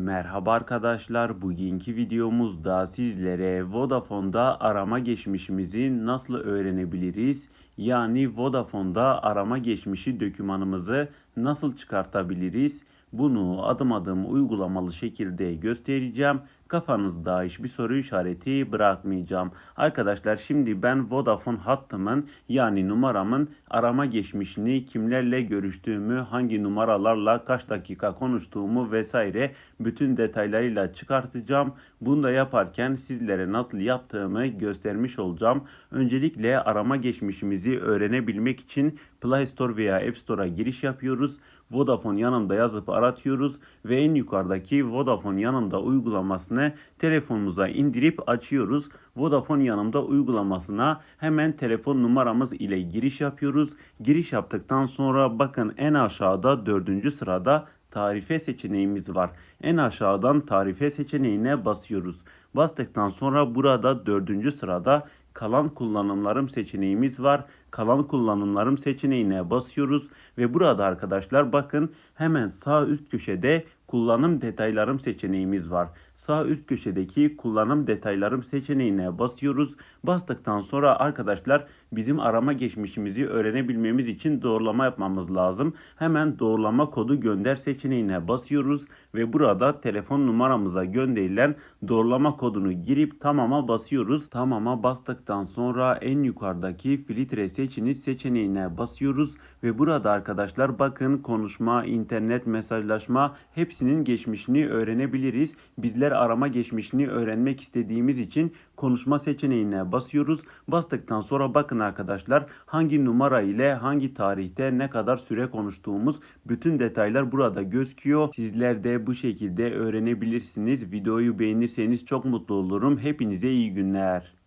Merhaba arkadaşlar. Bugünkü videomuzda sizlere Vodafone'da arama geçmişimizi nasıl öğrenebiliriz? Yani Vodafone'da arama geçmişi dokümanımızı nasıl çıkartabiliriz? Bunu adım adım uygulamalı şekilde göstereceğim. Kafanızda hiçbir soru işareti bırakmayacağım. Arkadaşlar şimdi ben Vodafone hattımın yani numaramın arama geçmişini, kimlerle görüştüğümü, hangi numaralarla kaç dakika konuştuğumu vesaire bütün detaylarıyla çıkartacağım. Bunu da yaparken sizlere nasıl yaptığımı göstermiş olacağım. Öncelikle arama geçmişimizi öğrenebilmek için Play Store veya App Store'a giriş yapıyoruz. Vodafone yanımda yazıp aratıyoruz ve en yukarıdaki Vodafone yanımda uygulamasını telefonumuza indirip açıyoruz. Vodafone yanımda uygulamasına hemen telefon numaramız ile giriş yapıyoruz. Giriş yaptıktan sonra bakın en aşağıda dördüncü sırada tarife seçeneğimiz var. En aşağıdan tarife seçeneğine basıyoruz. Bastıktan sonra burada dördüncü sırada kalan kullanımlarım seçeneğimiz var. Kalan kullanımlarım seçeneğine basıyoruz ve burada arkadaşlar bakın hemen sağ üst köşede kullanım detaylarım seçeneğimiz var. Sağ üst köşedeki kullanım detaylarım seçeneğine basıyoruz. Bastıktan sonra arkadaşlar bizim arama geçmişimizi öğrenebilmemiz için doğrulama yapmamız lazım. Hemen doğrulama kodu gönder seçeneğine basıyoruz ve burada telefon numaramıza gönderilen doğrulama kodunu girip tamama basıyoruz. Tamama bastıktan sonra en yukarıdaki filtre seçiniz seçeneğine basıyoruz ve burada arkadaşlar bakın konuşma, internet, mesajlaşma hepsinin geçmişini öğrenebiliriz. Bizler arama geçmişini öğrenmek istediğimiz için konuşma seçeneğine basıyoruz. Bastıktan sonra bakın arkadaşlar hangi numara ile hangi tarihte ne kadar süre konuştuğumuz bütün detaylar burada gözüküyor. Sizler de bu şekilde öğrenebilirsiniz. Videoyu beğenirseniz çok mutlu olurum. Hepinize iyi günler.